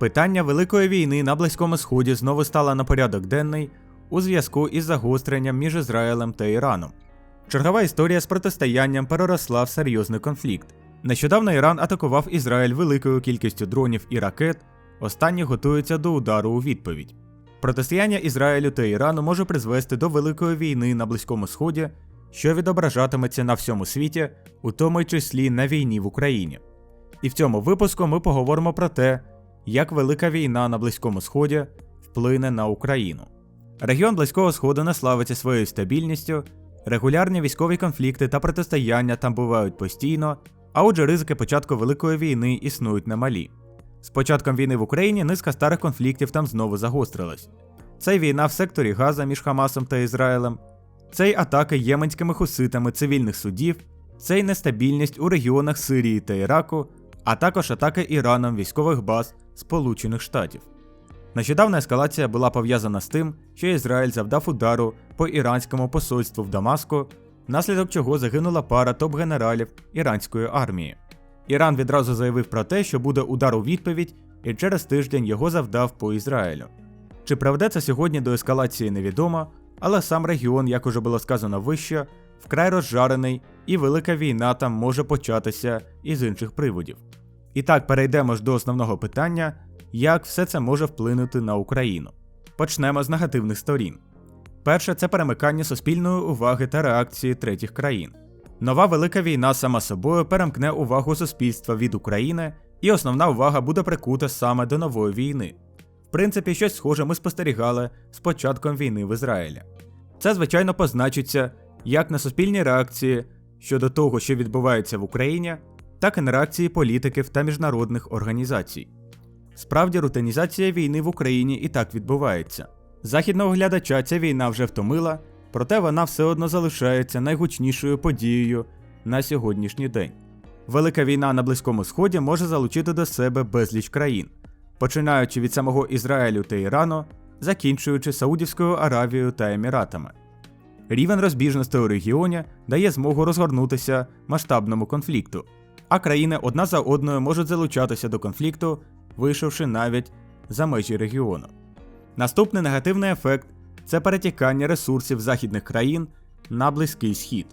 Питання Великої війни на Близькому Сході знову стало на порядок денний у зв'язку із загостренням між Ізраїлем та Іраном. Чергова історія з протистоянням переросла в серйозний конфлікт. Нещодавно Іран атакував Ізраїль великою кількістю дронів і ракет, останні готуються до удару у відповідь. Протистояння Ізраїлю та Ірану може призвести до великої війни на Близькому Сході, що відображатиметься на всьому світі, у тому числі на війні в Україні. І в цьому випуску ми поговоримо про те, як велика війна на Близькому Сході вплине на Україну. Регіон Близького Сходу не славиться своєю стабільністю, регулярні військові конфлікти та протистояння там бувають постійно, а отже, ризики початку Великої війни існують немалі. З початком війни в Україні низка старих конфліктів там знову загострилась. Це війна в секторі Газа між Хамасом та Ізраїлем, це й атаки єменськими хуситами цивільних судів, це й нестабільність у регіонах Сирії та Іраку, а також атаки Іраном військових баз Сполучених Штатів. Нещодавна ескалація була пов'язана з тим, що Ізраїль завдав удару по іранському посольству в Дамаску, внаслідок чого загинула пара топ-генералів іранської армії. Іран відразу заявив про те, що буде удар у відповідь, і через тиждень його завдав по Ізраїлю. Чи приведе це сьогодні до ескалації невідомо, але сам регіон, як уже було сказано вище, вкрай розжарений, і велика війна там може початися із інших приводів. І так перейдемо ж до основного питання, як все це може вплинути на Україну. Почнемо з негативних сторін. Перше це перемикання суспільної уваги та реакції третіх країн. Нова велика війна сама собою перемкне увагу суспільства від України, і основна увага буде прикута саме до нової війни. В принципі, щось схоже ми спостерігали з початком війни в Ізраїлі. Це, звичайно, позначиться як на суспільній реакції щодо того, що відбувається в Україні, так і на реакції політиків та міжнародних організацій. Справді, рутинізація війни в Україні і так відбувається. Західного глядача ця війна вже втомила, проте вона все одно залишається найгучнішою подією на сьогоднішній день. Велика війна на Близькому Сході може залучити до себе безліч країн, починаючи від самого Ізраїлю та Ірану, закінчуючи Саудівською Аравією та Еміратами. Рівень розбіжностей у регіоні дає змогу розгорнутися масштабному конфлікту, а країни одна за одною можуть залучатися до конфлікту, вийшовши навіть за межі регіону. Наступний негативний ефект це перетікання ресурсів західних країн на Близький Схід.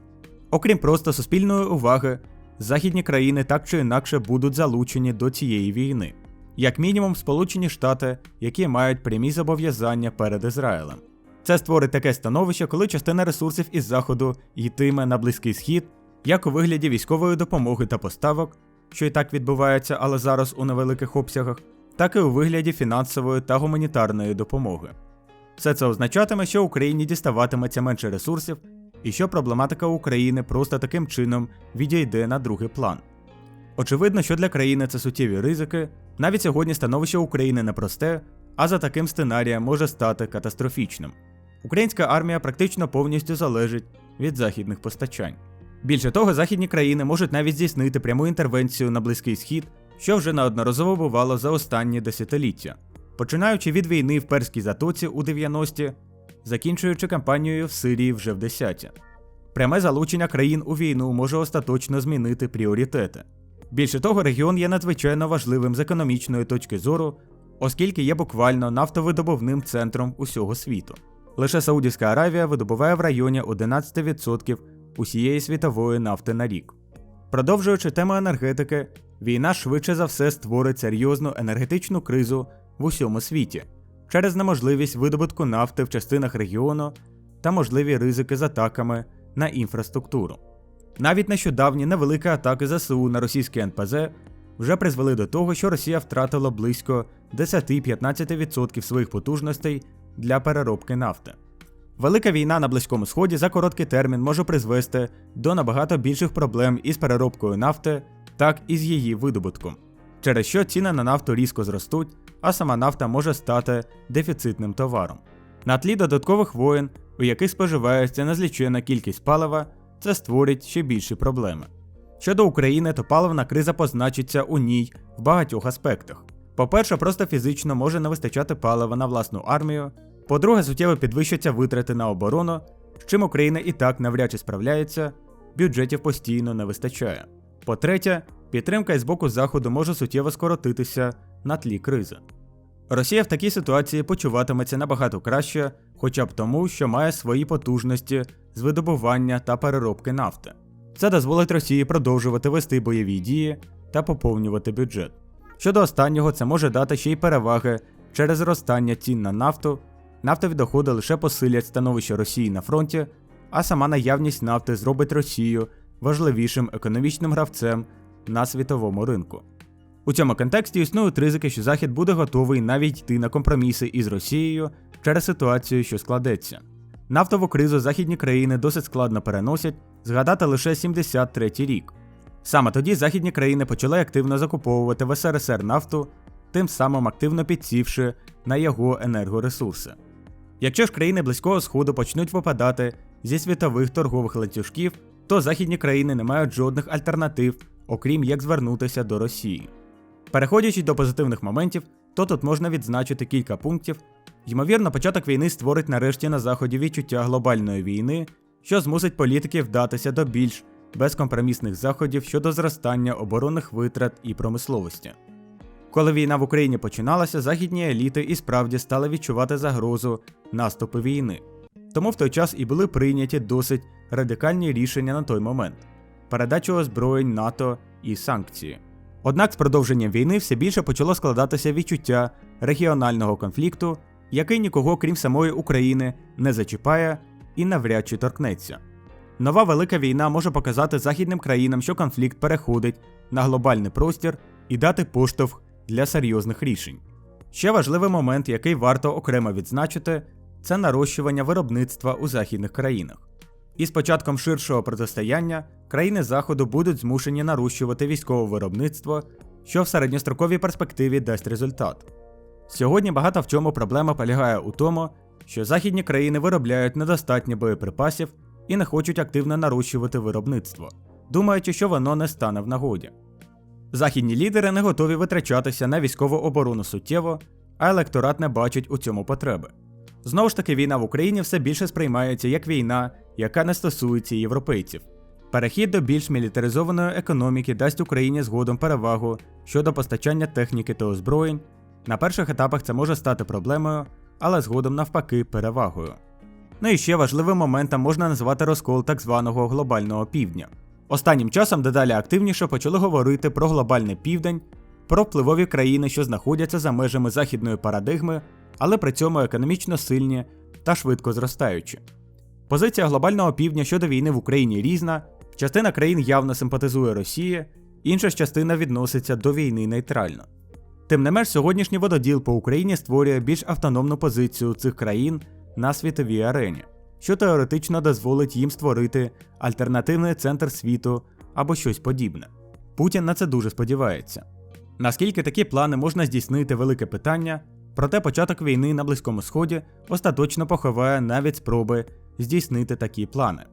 Окрім просто суспільної уваги, західні країни так чи інакше будуть залучені до цієї війни, як мінімум Сполучені Штати, які мають прямі зобов'язання перед Ізраїлем. Це створить таке становище, коли частина ресурсів із заходу йтиме на Близький Схід, як у вигляді військової допомоги та поставок, що і так відбувається, але зараз у невеликих обсягах, так і у вигляді фінансової та гуманітарної допомоги. Все це означатиме, що Україні діставатиметься менше ресурсів, і що проблематика України просто таким чином відійде на другий план. Очевидно, що для країни це суттєві ризики, навіть сьогодні становище України непросте, а за таким сценарієм може стати катастрофічним. Українська армія практично повністю залежить від західних постачань. Більше того, західні країни можуть навіть здійснити пряму інтервенцію на Близький Схід, що вже неодноразово бувало за останні десятиліття, починаючи від війни в Перській затоці у 90-ті, закінчуючи кампанією в Сирії вже в 10-ті. Пряме залучення країн у війну може остаточно змінити пріоритети. Більше того, регіон є надзвичайно важливим з економічної точки зору, оскільки є буквально нафтовидобувним центром усього світу. Лише Саудівська Аравія видобуває в районі 11% усієї світової нафти на рік. Продовжуючи тему енергетики, війна швидше за все створить серйозну енергетичну кризу в усьому світі через неможливість видобутку нафти в частинах регіону та можливі ризики з атаками на інфраструктуру. Навіть нещодавні невеликі атаки ЗСУ на російське НПЗ вже призвели до того, що Росія втратила близько 10-15% своїх потужностей для переробки нафти. Велика війна на Близькому Сході за короткий термін може призвести до набагато більших проблем із переробкою нафти, так і з її видобутком, через що ціни на нафту різко зростуть, а сама нафта може стати дефіцитним товаром. На тлі додаткових воєн, у яких споживається незлічена кількість палива, це створить ще більші проблеми. Щодо України, то паливна криза позначиться у ній в багатьох аспектах. По-перше, просто фізично може не вистачати палива на власну армію. По-друге, суттєво підвищаться витрати на оборону, з чим Україна і так навряд чи справляється, бюджетів постійно не вистачає. По-третє, підтримка із боку Заходу може суттєво скоротитися на тлі кризи. Росія в такій ситуації почуватиметься набагато краще, хоча б тому, що має свої потужності з видобування та переробки нафти. Це дозволить Росії продовжувати вести бойові дії та поповнювати бюджет. Щодо останнього, це може дати ще й переваги через зростання цін на нафту. Нафтові доходи лише посилять становище Росії на фронті, а сама наявність нафти зробить Росію важливішим економічним гравцем на світовому ринку. У цьому контексті існують ризики, що Захід буде готовий навіть йти на компроміси із Росією через ситуацію, що складеться. Нафтову кризу західні країни досить складно переносять, згадати лише 73-й рік. Саме тоді західні країни почали активно закуповувати в СРСР нафту, тим самим активно підсівши на його енергоресурси. Якщо ж країни Близького Сходу почнуть випадати зі світових торгових ланцюжків, то західні країни не мають жодних альтернатив, окрім як звернутися до Росії. Переходячи до позитивних моментів, то тут можна відзначити кілька пунктів. Ймовірно, початок війни створить нарешті на заході відчуття глобальної війни, що змусить політиків вдатися до більш безкомпромісних заходів щодо зростання оборонних витрат і промисловості. Коли війна в Україні починалася, західні еліти і справді стали відчувати загрозу наступу війни. Тому в той час і були прийняті досить радикальні рішення на той момент передачу озброєнь НАТО і санкції. Однак з продовженням війни все більше почало складатися відчуття регіонального конфлікту, який нікого крім самої України не зачіпає і навряд чи торкнеться. Нова велика війна може показати західним країнам, що конфлікт переходить на глобальний простір і дати поштовх для серйозних рішень. Ще важливий момент, який варто окремо відзначити, це нарощування виробництва у західних країнах. І з початком ширшого протистояння країни Заходу будуть змушені нарощувати військове виробництво, що в середньостроковій перспективі дасть результат. Сьогодні багато в чому проблема полягає у тому, що західні країни виробляють недостатньо боєприпасів і не хочуть активно нарощувати виробництво, думаючи, що воно не стане в нагоді. Західні лідери не готові витрачатися на військову оборону суттєво, а електорат не бачить у цьому потреби. Знову ж таки, війна в Україні все більше сприймається як війна, яка не стосується європейців. Перехід до більш мілітаризованої економіки дасть Україні згодом перевагу щодо постачання техніки та озброєнь. На перших етапах це може стати проблемою, але згодом навпаки перевагою. Ну і ще важливим моментом можна назвати розкол так званого глобального півдня. Останнім часом дедалі активніше почали говорити про глобальний південь, про впливові країни, що знаходяться за межами західної парадигми, але при цьому економічно сильні та швидко зростаючі. Позиція глобального півдня щодо війни в Україні різна, частина країн явно симпатизує Росії, інша ж частина відноситься до війни нейтрально. Тим не менш, сьогоднішній вододіл по Україні створює більш автономну позицію цих країн на світовій арені, що теоретично дозволить їм створити альтернативний центр світу або щось подібне. Путін на це дуже сподівається. Наскільки такі плани можна здійснити велике питання, проте початок війни на Близькому Сході остаточно поховає навіть спроби здійснити такі плани.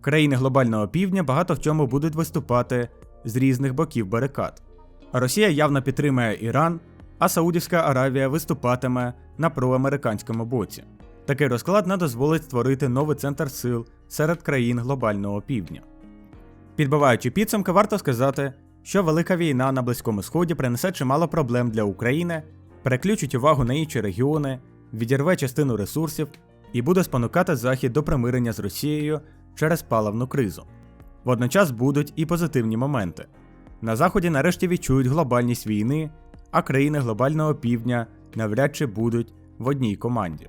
Країни глобального півдня багато в чому будуть виступати з різних боків барикад. Росія явно підтримує Іран, а Саудівська Аравія виступатиме на проамериканському боці. Такий розклад не дозволить створити новий центр сил серед країн глобального півдня. Підбиваючи підсумки, варто сказати, що велика війна на Близькому Сході принесе чимало проблем для України, переключить увагу на інші регіони, відірве частину ресурсів і буде спонукати Захід до примирення з Росією через паливну кризу. Водночас будуть і позитивні моменти. На Заході нарешті відчують глобальність війни, а країни глобального півдня навряд чи будуть в одній команді.